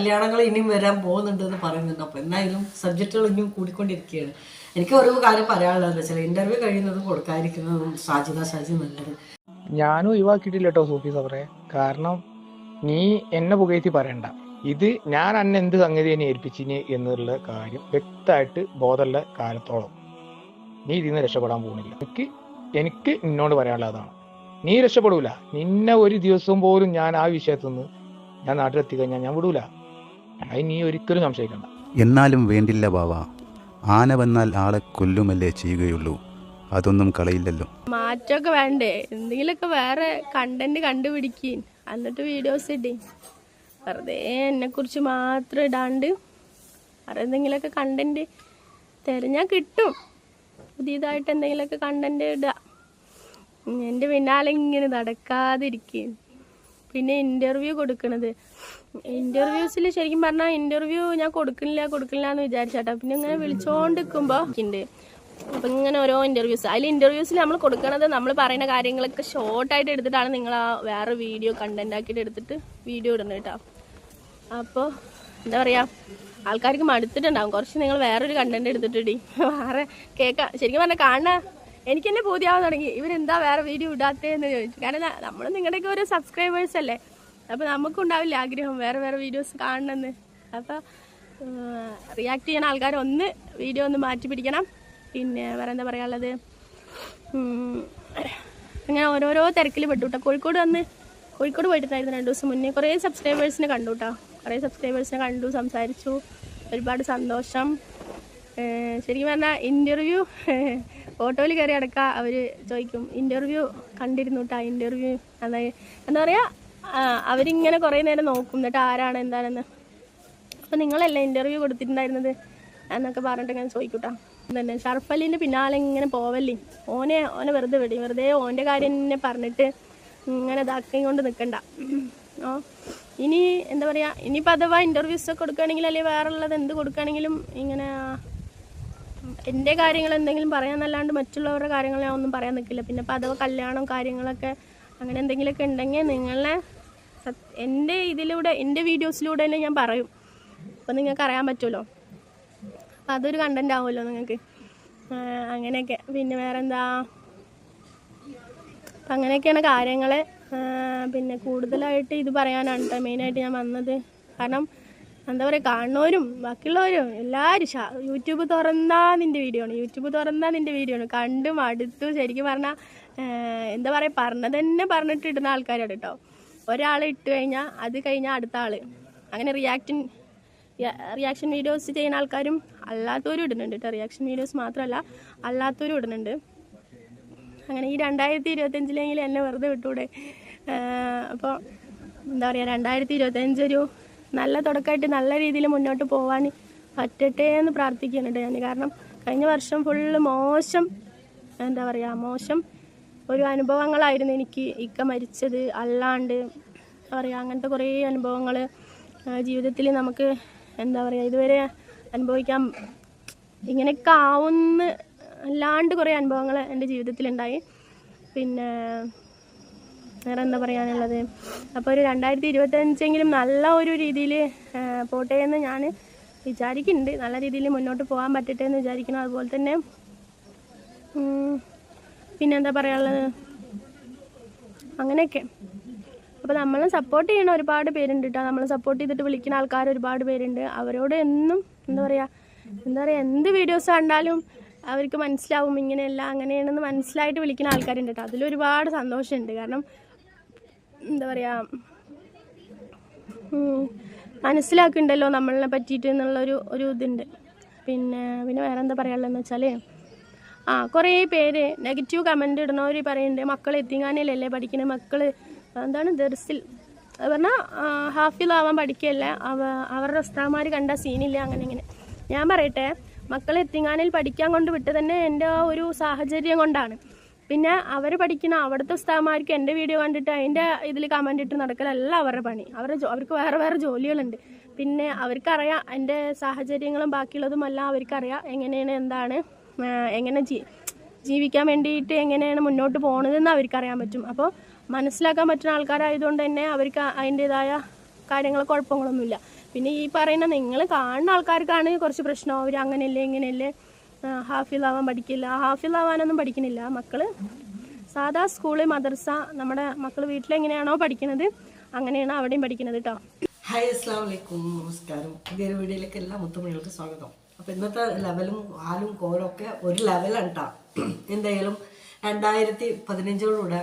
കല്യാണങ്ങൾ ഇനിയും വരാൻ പോകുന്നുണ്ട് എന്ന് പറയുന്നുണ്ട്. അപ്പോൾ എന്തായാലും സബ്ജക്റ്റുകൾ ഇനിയും കൂടിക്കൊണ്ടിരിക്കുകയാണ്. എനിക്ക് ഒരു കാര്യം പറയാനുള്ളത് വെച്ചാൽ ഇന്റർവ്യൂ കഴിയുന്നതും കൊടുക്കാതിരിക്കുന്നതും സാജിത സാജി നല്ലത്. ഞാനും ഒഴിവാക്കിയിട്ടില്ല കേട്ടോ സൂഫി സബറെ കാരണം നീ എന്നെ പുകയത്തി പറയണ്ട. ഇത് ഞാൻ അന്നെ എന്ത് സംഗതി എന്നെ ഏൽപ്പിച്ചിന് എന്നുള്ള കാര്യം വ്യക്തമായിട്ട് ബോധമുള്ള കാലത്തോളം നീ ഇതിൽ നിന്ന് രക്ഷപ്പെടാൻ പോകുന്നില്ല. എനിക്ക് എനിക്ക് നിന്നോട് പറയാനുള്ളതാണ്. നീ രക്ഷപ്പെടൂല. നിന്നെ ഒരു ദിവസം പോലും ഞാൻ ആ വിഷയത്തിൽ നിന്ന് ഞാൻ നാട്ടിലെത്തി കഴിഞ്ഞാൽ ഞാൻ വിടൂല. അത് നീ ഒരിക്കലും സംശയിക്കണ്ട. എന്നാലും വേണ്ടില്ല ബാവ. ആന വന്നാൽ ആളെ കൊല്ലുമല്ലേ ചെയ്യുകയുള്ളൂ. അതൊന്നും കളയില്ലല്ലോ. മാറ്റമൊക്കെ വേണ്ടേ? എന്തെങ്കിലുമൊക്കെ വേറെ കണ്ടന്റ് കണ്ടുപിടിക്കീൻ എന്നിട്ട് വീഡിയോസ് ഇടീൻ വെറുതെ എന്നെക്കുറിച്ച് മാത്രം ഇടാണ്ട്. വേറെ എന്തെങ്കിലുമൊക്കെ കണ്ടന്റ് തിരഞ്ഞാൽ കിട്ടും. പുതിയതായിട്ട് എന്തെങ്കിലുമൊക്കെ കണ്ടന്റ് ഇടാ. എന്റെ എന്റെ പിന്നാലെ ഇങ്ങനെ നടക്കാതിരിക്കും. പിന്നെ ഇന്റർവ്യൂ കൊടുക്കണത്. ഇന്റർവ്യൂസിൽ ശരിക്കും പറഞ്ഞാൽ ഇന്റർവ്യൂ ഞാൻ കൊടുക്കണില്ല കൊടുക്കില്ല എന്ന് വിചാരിച്ചാട്ടോ. പിന്നെ ഇങ്ങനെ വിളിച്ചോണ്ടിരിക്കുമ്പോ അപ്പൊ അപ്പം ഇങ്ങനെ ഓരോ ഇന്റർവ്യൂസ് അതിൽ ഇന്റർവ്യൂസിൽ നമ്മൾ കൊടുക്കണത് നമ്മൾ പറയുന്ന കാര്യങ്ങളൊക്കെ ഷോർട്ടായിട്ട് എടുത്തിട്ടാണ് നിങ്ങൾ ആ വേറെ വീഡിയോ കണ്ടന്റ് ആക്കിയിട്ട് എടുത്തിട്ട് വീഡിയോ ഇടുന്നത് കേട്ടോ. അപ്പോൾ എന്താ പറയുക ആൾക്കാർക്ക് മടുത്തിട്ടുണ്ടാവും. കുറച്ച് നിങ്ങൾ വേറൊരു കണ്ടന്റ് എടുത്തിട്ടിടി. വേറെ കേൾക്കാം ശരിക്കും പറഞ്ഞാൽ കാണാൻ എനിക്ക് തന്നെ ബോധ്യമാവാൻ തുടങ്ങി. ഇവരെന്താ വേറെ വീഡിയോ ഇടാത്തേന്ന് ചോദിച്ചു. കാരണം നമ്മൾ നിങ്ങളുടെയൊക്കെ ഓരോ സബ്സ്ക്രൈബേഴ്സ് അല്ലേ? അപ്പോൾ നമുക്കുണ്ടാവില്ല ആഗ്രഹം വേറെ വേറെ വീഡിയോസ് കാണണമെന്ന് അപ്പോൾ റിയാക്ട് ചെയ്യുന്ന ആൾക്കാർ ഒന്ന് വീഡിയോ ഒന്ന് മാറ്റി പിടിക്കണം. പിന്നെ വേറെ എന്താ പറയാനുള്ളത് അങ്ങനെ ഓരോരോ തിരക്കിൽ പെട്ടു കേട്ടോ കോഴിക്കോട് വന്ന് കോഴിക്കോട് പോയിട്ടുണ്ടായിരുന്നു രണ്ട് ദിവസം മുന്നേ. കുറേ സബ്സ്ക്രൈബേഴ്സിനെ കണ്ടു കേട്ടോ കുറേ സബ്സ്ക്രൈബേഴ്സിനെ കണ്ടു സംസാരിച്ചു. ഒരുപാട് സന്തോഷം. ശരിക്കും പറഞ്ഞാൽ ഇന്റർവ്യൂ ഓട്ടോയിൽ കയറി അടക്ക അവർ ചോദിക്കും ഇന്റർവ്യൂ കണ്ടിരുന്നു കേട്ടോ ഇന്റർവ്യൂ അതായത് എന്താ പറയുക അവരിങ്ങനെ കുറേ നേരം നോക്കും എന്നിട്ട് ആരാണ് എന്താണെന്ന്. അപ്പോൾ നിങ്ങളല്ലേ ഇന്റർവ്യൂ കൊടുത്തിട്ടുണ്ടായിരുന്നത് എന്നൊക്കെ പറഞ്ഞിട്ട് ഇങ്ങനെ ചോദിക്കൂട്ടാ തന്നെ ഷർഫലിന്റെ പിന്നാലെ ഇങ്ങനെ പോവല്ലേ. ഓനെ ഓനെ വെറുതെ വിടി വെറുതെ ഓന്റെ കാര്യം തന്നെ പറഞ്ഞിട്ട് ഇങ്ങനെ ഇതാക്കി കൊണ്ട് നിൽക്കണ്ട ഓ ഇനി എന്താ പറയുക ഇനിയിപ്പോൾ അഥവാ ഇന്റർവ്യൂസ് കൊടുക്കുകയാണെങ്കിൽ അല്ലെങ്കിൽ വേറെ ഉള്ളത് എന്ത് കൊടുക്കുകയാണെങ്കിലും ഇങ്ങനെ എന്റെ കാര്യങ്ങൾ എന്തെങ്കിലും പറയാന്നല്ലാണ്ട് മറ്റുള്ളവരുടെ കാര്യങ്ങൾ ഞാൻ ഒന്നും പറയാൻ നിൽക്കില്ല പിന്നെ ഇപ്പോൾ അഥവാ കല്യാണം കാര്യങ്ങളൊക്കെ അങ്ങനെ എന്തെങ്കിലുമൊക്കെ ഉണ്ടെങ്കിൽ നിങ്ങളെ എന്റെ ഇതിലൂടെ എന്റെ വീഡിയോസിലൂടെ തന്നെ ഞാൻ പറയും. അപ്പം നിങ്ങൾക്ക് അറിയാൻ പറ്റുമല്ലോ അപ്പം അതൊരു കണ്ടന്റ് ആവുമല്ലോ നിങ്ങൾക്ക്? അങ്ങനെയൊക്കെ. പിന്നെ വേറെന്താ? അപ്പം അങ്ങനെയൊക്കെയാണ് കാര്യങ്ങൾ പിന്നെ കൂടുതലായിട്ട് ഇത് പറയാനാണ് കേട്ടോ മെയിനായിട്ട് ഞാൻ വന്നത്. കാരണം എന്താ പറയുക കാണുന്നവരും ബാക്കിയുള്ളവരും എല്ലാവരും യൂട്യൂബ് തുറന്നാ നിന്റെ വീഡിയോ ആണ്. യൂട്യൂബ് തുറന്നാ നിന്റെ വീഡിയോ ആണ്. കണ്ടും അടുത്തു ശരിക്കും പറഞ്ഞാൽ എന്താ പറയുക പറഞ്ഞത് തന്നെ പറഞ്ഞിട്ട് ഇടുന്ന ആൾക്കാരാണ് കേട്ടോ ഒരാൾ ഇട്ട് കഴിഞ്ഞാൽ അത് കഴിഞ്ഞാൽ അടുത്ത ആൾ അങ്ങനെ റിയാക്ഷൻ റിയാക്ഷൻ വീഡിയോസ് ചെയ്യുന്ന ആൾക്കാരും അല്ലാത്തവരും ഇടുന്നുണ്ട് കേട്ടോ റിയാക്ഷൻ വീഡിയോസ് മാത്രമല്ല അല്ലാത്തവരും ഇടുന്നുണ്ട്. അങ്ങനെ ഈ രണ്ടായിരത്തി ഇരുപത്തഞ്ചിലെങ്കിലും എന്നെ വെറുതെ വിട്ടൂടെ. അപ്പോൾ എന്താ പറയുക രണ്ടായിരത്തി ഇരുപത്തഞ്ച് ഒരു നല്ല തുടക്കമായിട്ട് നല്ല രീതിയിൽ മുന്നോട്ട് പോകാൻ പറ്റട്ടെ എന്ന് പ്രാർത്ഥിക്കുന്നുണ്ട് ഞാൻ. കാരണം കഴിഞ്ഞ വർഷം ഫുള്ള് മോശം എന്താ പറയുക മോശം ഒരു അനുഭവങ്ങളായിരുന്നു എനിക്ക് ഇക്ക മരിച്ചത് അല്ലാണ്ട് എന്താ പറയുക അങ്ങനത്തെ കുറേ അനുഭവങ്ങൾ ജീവിതത്തിൽ നമുക്ക് എന്താ പറയുക ഇതുവരെ അനുഭവിക്കാൻ ഇങ്ങനെയൊക്കെ ആവുന്ന അല്ലാണ്ട് കുറേ അനുഭവങ്ങൾ എന്റെ ജീവിതത്തിലുണ്ടായി. പിന്നെ വേറെ എന്താ പറയാനുള്ളത്? അപ്പോൾ ഒരു രണ്ടായിരത്തി ഇരുപത്തഞ്ചെങ്കിലും നല്ല ഒരു രീതിയിൽ പോട്ടെ എന്ന് ഞാൻ വിചാരിക്കുന്നുണ്ട് നല്ല രീതിയിൽ മുന്നോട്ട് പോകാൻ പറ്റട്ടെ എന്ന് വിചാരിക്കണം അതുപോലെ തന്നെ പിന്നെന്താ പറയാനുള്ളത്? അങ്ങനെയൊക്കെ. അപ്പോൾ നമ്മളെ സപ്പോർട്ട് ചെയ്യണ ഒരുപാട് പേരുണ്ട് കേട്ടോ നമ്മളെ സപ്പോർട്ട് ചെയ്തിട്ട് വിളിക്കുന്ന ആൾക്കാർ ഒരുപാട് പേരുണ്ട്. അവരോട് എന്നും എന്താ പറയുക എന്താ പറയുക എന്ത് വീഡിയോസ് കണ്ടാലും അവർക്ക് മനസ്സിലാവും ഇങ്ങനെയല്ല അങ്ങനെയാണെന്ന് മനസ്സിലായിട്ട് വിളിക്കുന്ന ആൾക്കാരുണ്ട് കേട്ടോ അതിലൊരുപാട് സന്തോഷമുണ്ട് കാരണം എന്താ പറയുക മനസ്സിലാക്കിണ്ടല്ലോ നമ്മളെ പറ്റിയിട്ട് എന്നുള്ളൊരു ഒരു ഇതുണ്ട്. പിന്നെ പിന്നെ വേറെ എന്താ പറയാനുള്ളതെന്ന് വെച്ചാൽ ആ കുറേ പേര് നെഗറ്റീവ് കമന്റ് ഇടുന്നവർ പറയുന്നുണ്ട് മക്കൾ എത്തിങ്ങാനല്ലേ പഠിക്കുന്ന മക്കൾ എന്താണ് ദർസിൽ പറഞ്ഞാൽ ഹാഫിലാവാൻ പഠിക്കുകയല്ല അവ അവരുടെ ഉസ്താമാർ കണ്ട സീനില്ല അങ്ങനെ ഇങ്ങനെ. ഞാൻ പറയട്ടെ മക്കളെ എത്തിങ്ങാനിൽ പഠിക്കാൻ കൊണ്ട് വിട്ട് തന്നെ എന്റെ ആ ഒരു സാഹചര്യം കൊണ്ടാണ്. പിന്നെ അവർ പഠിക്കുന്ന അവിടുത്തെ ഉസ്താമാർക്ക് എന്റെ വീഡിയോ കണ്ടിട്ട് അതിന്റെ ഇതിൽ കമന്റ് ഇട്ട് നടക്കലല്ല അവരുടെ പണി. അവരുടെ അവർക്ക് വേറെ വേറെ ജോലികളുണ്ട്. പിന്നെ അവർക്കറിയാം എന്റെ സാഹചര്യങ്ങളും ബാക്കിയുള്ളതുമെല്ലാം അവർക്കറിയാം എങ്ങനെയാണ് എന്താണ് എങ്ങനെ ജീ ജീവിക്കാൻ വേണ്ടിയിട്ട് എങ്ങനെയാണ് മുന്നോട്ട് പോകണതെന്ന് അവർക്കറിയാൻ പറ്റും. അപ്പോൾ മനസ്സിലാക്കാൻ പറ്റുന്ന ആൾക്കാരായതുകൊണ്ട് തന്നെ അവർക്ക് അതിന്റേതായ കാര്യങ്ങൾ കുഴപ്പങ്ങളൊന്നുമില്ല. പിന്നെ ഈ പറയുന്ന നിങ്ങൾ കാണുന്ന ആൾക്കാർക്കാണ് കുറച്ച് പ്രശ്നം. അവർ അങ്ങനെയല്ലേ ഇങ്ങനെയല്ലേ. ഹാഫിലാവാൻ പഠിക്കില്ല. ഹാഫിലാവാനൊന്നും പഠിക്കുന്നില്ല മക്കൾ. സാധാ സ്കൂൾ മദർസ നമ്മുടെ മക്കൾ വീട്ടിലെങ്ങനെയാണോ പഠിക്കുന്നത് അങ്ങനെയാണ് അവിടെയും പഠിക്കുന്നത് കേട്ടോ ഹായ് അസ്സാം വലൈക്കും നമസ്കാരം പുതിയൊരു വീഡിയോയിലേക്ക് എല്ലാ മുത്തുമണികൾക്കും സ്വാഗതം. അപ്പോൾ ഇന്നത്തെ ലെവലും ആലും കോലും ഒക്കെ ഒരു ലെവലാണ് കേട്ടോ എന്തായാലും രണ്ടായിരത്തി പതിനഞ്ചോടുകൂടെ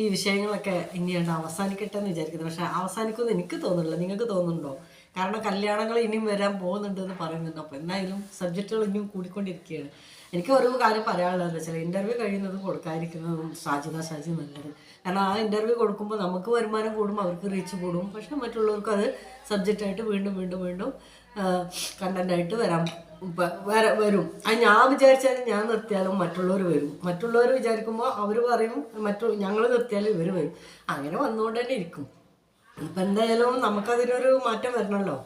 ഈ വിഷയങ്ങളൊക്കെ ഇനിയാണ് അവസാനിക്കട്ടെ എന്ന് വിചാരിക്കുന്നത് പക്ഷേ അവസാനിക്കുമെന്ന് എനിക്ക് തോന്നുന്നില്ല. നിങ്ങൾക്ക് തോന്നുന്നുണ്ടോ? കാരണം കല്യാണങ്ങൾ ഇനിയും വരാൻ പോകുന്നുണ്ട് എന്ന് പറയുന്നുണ്ട്. അപ്പോൾ എന്തായാലും സബ്ജക്റ്റുകൾ ഇനിയും കൂടിക്കൊണ്ടിരിക്കുകയാണ്. എനിക്ക് ഓരോ കാര്യം പറയാനുള്ളതെന്ന് വെച്ചാൽ ഇന്റർവ്യൂ കഴിയുന്നതും കൊടുക്കാതിരിക്കുന്നതും സാധ്യത സാധ്യത നല്ലത്. കാരണം ആ ഇന്റർവ്യൂ കൊടുക്കുമ്പോൾ നമുക്ക് വരുമാനം കൂടും അവർക്ക് റീച്ച് കൂടും. പക്ഷെ മറ്റുള്ളവർക്ക് അത് സബ്ജക്റ്റായിട്ട് വീണ്ടും വീണ്ടും വീണ്ടും കണ്ടന്റായിട്ട് വര- വരും അത് ഞാൻ വിചാരിച്ചാലും ഞാൻ നിർത്തിയാലും മറ്റുള്ളവർ വരും. മറ്റുള്ളവർ വിചാരിക്കുമ്പോൾ അവർ പറയും മറ്റു ഞങ്ങൾ നിർത്തിയാലും ഇവർ വരും. അങ്ങനെ വന്നുകൊണ്ട് തന്നെ ഇരിക്കും. ഇപ്പം എന്തായാലും നമുക്കതിനൊരു മാറ്റം വരണമല്ലോ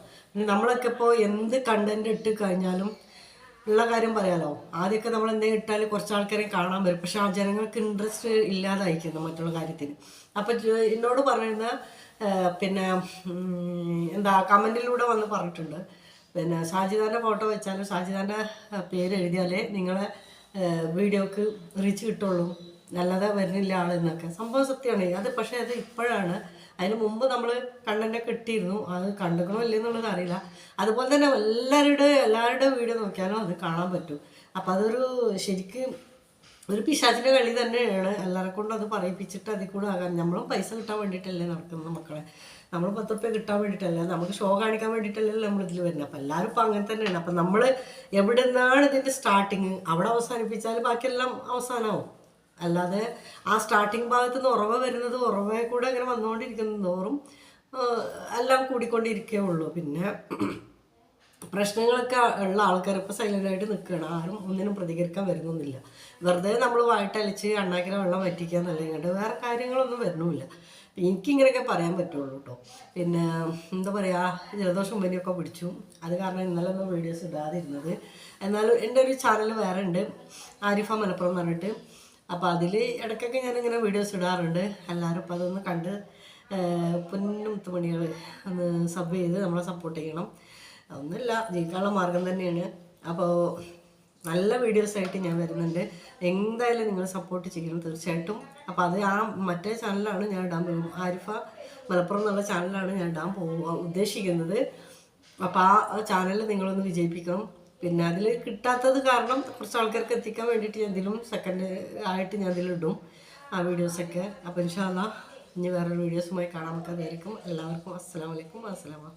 നമ്മളൊക്കെ ഇപ്പോൾ എന്ത് കണ്ടന്റ് ഇട്ട് കഴിഞ്ഞാലും ഉള്ള കാര്യം പറയാലോ. ആദ്യമൊക്കെ നമ്മൾ എന്തെങ്കിലും ഇട്ടാൽ കുറച്ച് ആൾക്കാരെ കാണാൻ വരും. പക്ഷെ ആ ജനങ്ങൾക്ക് ഇൻട്രസ്റ്റ് ഇല്ലാതായിരിക്കുന്നു മറ്റുള്ള കാര്യത്തിന്. അപ്പം എന്നോട് പറയുന്ന പിന്നെ എന്താ കമന്റിലൂടെ വന്ന് പറഞ്ഞിട്ടുണ്ട്. പിന്നെ ഷാജിദാന്റെ ഫോട്ടോ വെച്ചാലും ഷാജിദാന്റെ പേര് എഴുതിയാലേ നിങ്ങളെ വീഡിയോക്ക് റീച്ച് കിട്ടുള്ളൂ. നല്ലത് വരുന്നില്ല ആളെന്നൊക്കെ സംഭവം സത്യമാണ്. അത് പക്ഷേ അത് ഇപ്പോഴാണ് അതിന് മുമ്പ് നമ്മൾ കണ്ടന്റെ കിട്ടിയിരുന്നു. അത് കണ്ടുക്കണോ ഇല്ലേ എന്നുള്ളത് അറിയില്ല. അതുപോലെ തന്നെ എല്ലാവരുടെ എല്ലാവരുടെ വീഡിയോ നോക്കിയാലും അത് കാണാൻ പറ്റും. അപ്പം അതൊരു ശരിക്കും ഒരു പിശാചിന്റെ കളി തന്നെയാണ്. എല്ലാവരെ കൊണ്ട് അത് പറയിപ്പിച്ചിട്ട് അതിൽ കൂടെ ആകാൻ നമ്മളും പൈസ കിട്ടാൻ വേണ്ടിയിട്ടല്ലേ നടക്കുന്നത് മക്കളെ. നമ്മൾ പത്ത് റുപ്യ കിട്ടാൻ വേണ്ടിയിട്ടല്ല നമുക്ക് ഷോ കാണിക്കാൻ വേണ്ടിയിട്ടല്ലല്ലോ നമ്മൾ ഇതിൽ വരുന്നത് അപ്പം എല്ലാവരും ഇപ്പം അങ്ങനെ തന്നെയാണ്. അപ്പം നമ്മൾ എവിടെ നിന്നാണ് ഇതിന്റെ സ്റ്റാർട്ടിങ് അവിടെ അവസാനിപ്പിച്ചാൽ ബാക്കിയെല്ലാം അവസാനമാവും അല്ലാതെ ആ സ്റ്റാർട്ടിംഗ് ഭാഗത്ത് നിന്ന് ഉറവ വരുന്നത് ഉറവയെ കൂടെ അങ്ങനെ വന്നുകൊണ്ടിരിക്കുന്ന തോറും എല്ലാം കൂടിക്കൊണ്ടിരിക്കേ ഉള്ളൂ പിന്നെ പ്രശ്നങ്ങളൊക്കെ ഉള്ള ആൾക്കാർ ഇപ്പോൾ സൈലന്റായിട്ട് നിൽക്കുകയാണ്. ആരും ഒന്നിനും പ്രതികരിക്കാൻ വരുന്നൊന്നുമില്ല. വെറുതെ നമ്മൾ വായിട്ടലിച്ച് അണ്ണാക്കിലെ വെള്ളം വറ്റിക്കുക എന്നല്ലെങ്കിൽ വേറെ കാര്യങ്ങളൊന്നും വരുന്നുമില്ല എനിക്കിങ്ങനെയൊക്കെ പറയാൻ പറ്റുള്ളൂ കേട്ടോ പിന്നെ എന്താ പറയുക ജലദോഷം പനിയൊക്കെ പിടിച്ചു. അത് കാരണം ഇന്നലെ ഒന്നും വീഡിയോസ് ഇടാതിരുന്നത്. എന്നാലും എന്റെ ഒരു ചാനൽ വേറെ ഉണ്ട്. ആരിഫ മലപ്പുറം പറഞ്ഞിട്ട്. അപ്പോൾ അതിൽ ഇടയ്ക്കൊക്കെ ഞാനിങ്ങനെ വീഡിയോസ് ഇടാറുണ്ട്. എല്ലാവരും അപ്പോൾ അതൊന്ന് കണ്ട് പൊന്നുമുത്തുമണികൾ ഒന്ന് സബ് ചെയ്ത് നമ്മളെ സപ്പോർട്ട് ചെയ്യണം. ഒന്നുമില്ല ജീവിക്കാനുള്ള മാർഗം തന്നെയാണ്. അപ്പോൾ നല്ല വീഡിയോസായിട്ട് ഞാൻ വരുന്നുണ്ട്. എന്തായാലും നിങ്ങൾ സപ്പോർട്ട് ചെയ്യണം തീർച്ചയായിട്ടും. അപ്പോൾ അത് ആ മറ്റേ ചാനലാണ് ഞാൻ ഇടാൻ പോകും ആരിഫ മലപ്പുറം എന്നുള്ള ചാനലാണ് ഞാൻ ഇടാൻ പോകുക ഉദ്ദേശിക്കുന്നത്. അപ്പോൾ ആ ചാനലിൽ നിങ്ങളൊന്ന് വിജയിപ്പിക്കണം. പിന്നെ അതിൽ കിട്ടാത്തത് കാരണം കുറച്ച് ആൾക്കാർക്ക് എത്തിക്കാൻ വേണ്ടിയിട്ട് ഞാൻ ഇതിലും സെക്കൻഡ് ആയിട്ട് ഞാൻ ഇതിലിടും ആ വീഡിയോസൊക്കെ അപ്പം ഇൻഷാല്ല ഇനി വേറൊരു വീഡിയോസുമായി കാണാൻ നമുക്ക് എല്ലാവർക്കും എല്ലാവർക്കും അസ്സലാമലൈക്കും അസ്സലാമ